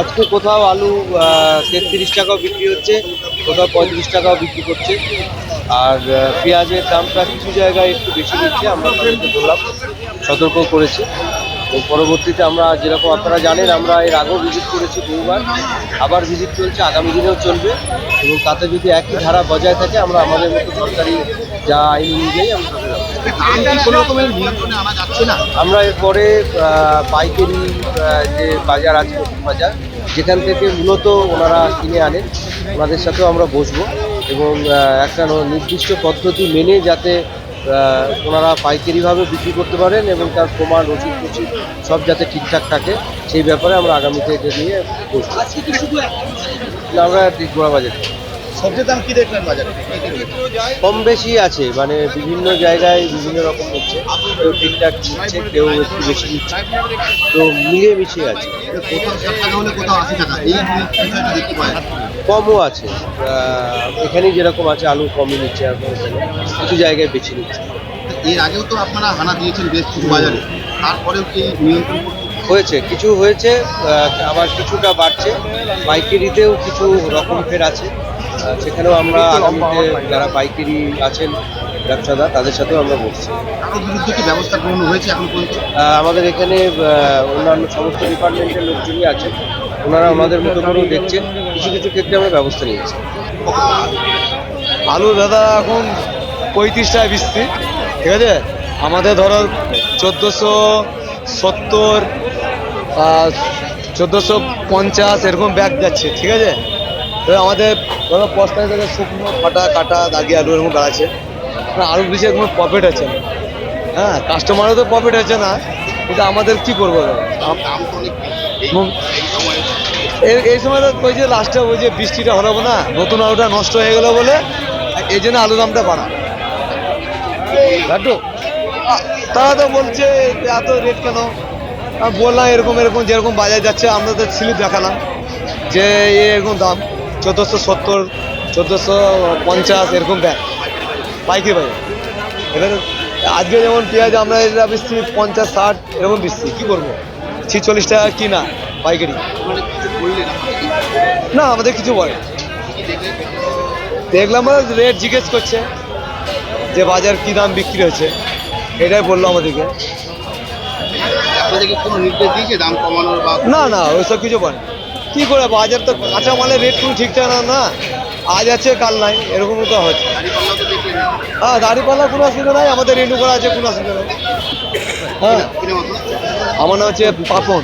আজকে কোথাও আলু তেত্রিশ টাকাও বিক্রি হচ্ছে, কোথাও পঁয়ত্রিশ টাকাও বিক্রি করছে। আর পেঁয়াজের দামটা কিছু জায়গায় একটু বেশি নিচ্ছে আমরা বললাম, সতর্ক করেছি। পরবর্তীতে আমরা, যেরকম আপনারা জানেন, আমরা এর আগেও ভিজিট করেছি বহুবার। আবার ভিজিট চলছে, আগামী দিনেও চলবে। এবং তাতে যদি একই ধারা বজায় থাকে, আমরা আমাদের মতো সরকারি যা আইন অনুযায়ী আমরা আমরা এরপরে পাইকারি যে বাজার আছে বাজার যেখান থেকে মূলত ওনারা কিনে আনেন ওনাদের সাথেও আমরা বসবো এবং একটা নির্দিষ্ট পদ্ধতি মেনে যাতে ওনারা পাইকারিভাবে বিক্রি করতে পারেন এবং তার প্রমাণ রসিদ টসিদ সব যাতে ঠিকঠাক থাকে সেই ব্যাপারে আমরা আগামীতে এটা নিয়ে বসবো। আমরা গোড়া বাজার। সবজির দাম কি দেখলেন বাজারে? কম বেশি আছে মানে বিভিন্ন জায়গায় বিভিন্ন রকম হচ্ছে। কেউ ঠিকঠাক নিচ্ছে কেউ একটু বেশি নিচ্ছে তো মিলে মিশিয়ে আছে। কমও আছে। আহ, এখানেই যেরকম আছে আলু কমই নিচ্ছে এখন এখানে কিছু জায়গায় বেশি নিচ্ছে। এর আগেও তো আপনারা হানা দিয়েছেন বেশ কিছু বাজারে। তারপরেও কি নিয়ন্ত্রণ হয়েছে কিছু হয়েছে আবার কিছুটা বাড়ছে। পাইকারিতেও কিছু রকম ফের আছে। সেখানেও আমরা আগামীতে যারা পাইকারি আছেন ব্যবসাদার তাদের সাথেও আমরা বসছি। কারোর বিরুদ্ধে কি ব্যবস্থা গ্রহণ হয়েছে এখন পর্যন্ত? আমাদের এখানে অন্যান্য সমস্ত ডিপার্টমেন্টের লোকজনই আছেন। ওনারা ওনাদের মতো করেও দেখছেন। কিছু কিছু ক্ষেত্রে আমরা ব্যবস্থা নিয়েছি। আলু দাদা এখন পঁয়ত্রিশ টাকা বিস্তি ঠিক আছে? আমাদের ধরো চোদ্দোশো সত্তর চোদ্দোশো পঞ্চাশ এরকম ব্যাগ যাচ্ছে। ঠিক আছে? তো আমাদের ধরো পঁচতাল্লিশ টাকা শুকনো ফাটা কাটা দাগি আলু এরকম বেড়াচ্ছে আলু বেশি কোনো প্রফিট আছে না। হ্যাঁ কাস্টমারও তো প্রফিট হচ্ছে না। কিন্তু আমাদের কি করব এই সময় তো ওই যে লাস্টে ওই যে বৃষ্টিটা হলো না নতুন আলুটা নষ্ট হয়ে গেল বলে এই জন্য আলু দামটা বাড়া। লাড্ডু তারা তো বলছে যে এত রেট কেন? বললাম এরকম এরকম যেরকম বাজার যাচ্ছে আমরা তো স্লিপ দেখালাম যে এরকম দাম। চোদ্দোশো সত্তর চোদ্দোশো পঞ্চাশ এরকম দেয় পাইকারি বাজার এবারে আজকে যেমন পেঁয়াজ আমরা এটা বেশি পঞ্চাশ ষাট এরকম বেশি কী করব ছিচল্লিশ টাকা কিনা পাইকারি। মানে কিছু বললেন আপনারা কি না আমাদের কিছু বলে দেখলাম রেট জিজ্ঞেস করছে যে বাজার কি দাম বিক্রি হচ্ছে এটাই বলল আমাদেরকে। না না ওইসব কিছু বলে কি করে বাজার তো কাঁচা মালের রেট কোনো ঠিকঠাক না না। আজ আছে, কাল নাই, এরকম তো হচ্ছে হ্যাঁ দাঁড়িপাল্লা কোনো অসুবিধা নাই, আমাদের রেনু করা আছে, কোনো অসুবিধা নাই। হ্যাঁ আমার নাম হচ্ছে পাপন।